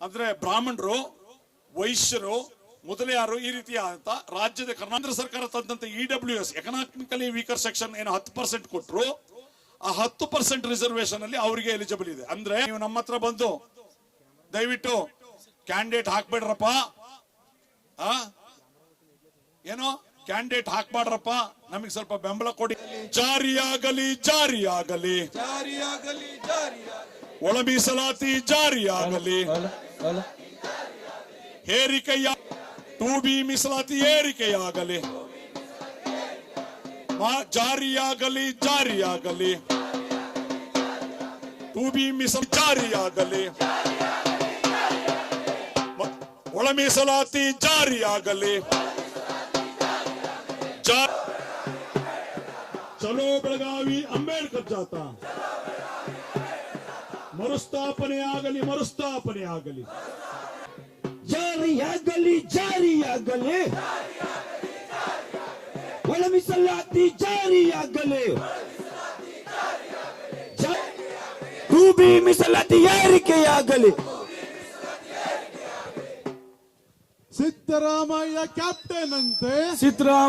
ಅಂದ್ರೆ ಬ್ರಾಹ್ಮಣರು ವೈಶ್ಯರು ಮೊದಲಿಯಾರು ಈ ರೀತಿಯ ರಾಜ್ಯದ ಕರ್ನಾಟಕ ಸರ್ಕಾರ ತಂದಂತ E W S economically weaker section ಏನು ಹತ್ತು ಪರ್ಸೆಂಟ್ ಕೊಟ್ಟರು ಆ ಹತ್ತು ಪರ್ಸೆಂಟ್ ರಿಸರ್ವೇಶನ್ ಅಲ್ಲಿ ಅವರಿಗೆ ಎಲಿಜಿಬಲ್ ಇದೆ. ಅಂದ್ರೆ ನೀವು ನಮ್ಮ ಹತ್ರ ಬಂದು ದಯವಿಟ್ಟು ಕ್ಯಾಂಡಿಡೇಟ್ ಹಾಕ್ಬೇಡ್ರಪ್ಪ. ಏನೋ? ಕ್ಯಾಂಡಿಡೇಟ್ ಹಾಕ್ಬಾಡ್ರಪ್ಪ ನಮಗೆ ಸ್ವಲ್ಪ ಬೆಂಬಲ ಕೊಡಿ. ಜಾರಿಯಾಗಲಿ ಜಾರಿಯಾಗಲಿ. ಜಾರಿಯಾಗಲಿ ಜಾರಿಯಾಗಲಿ. ಒಳ ಮೀಸಲಾತಿ ಜಾರಿಯಾಗಲಿ. ಏರಿಕೆಯ ಟೂ ಬಿ ಮೀಸಲಾತಿ ಏರಿಕೆಯಾಗಲಿ ಜಾರಿಯಾಗಲಿ ಜಾರಿಯಾಗಲಿ. ಟೂ ಬಿ ಮೀಸಲ್ ಜಾರಿಯಾಗಲಿ. ಒಳ ಮೀಸಲಾತಿ ಜಾರಿಯಾಗಲಿ. ಚಲೋ ಬೆಳಗಾವಿ ಅಂಬೇಡ್ಕರ್ ಜಾತ ಮರುಸ್ಥಾಪನೆ ಆಗಲಿ ಮರುಸ್ಥಾಪನೆ ಆಗಲಿ ಜಾರಿಯಾಗಲಿ ಜಾರಿಯಾಗಲಿ. ಒಳ ಮೀಸಲಾತಿ ಜಾರಿಯಾಗಲಿ ಟೂಬಿ ಮಿಸಲಾತಿ ಏರಿಕೆಯಾಗಲಿ. ಸಿದ್ದರಾಮಯ್ಯ ಕ್ಯಾಪ್ಟನ್ ಅಂತೆ. ಸಿದ್ದರಾಮ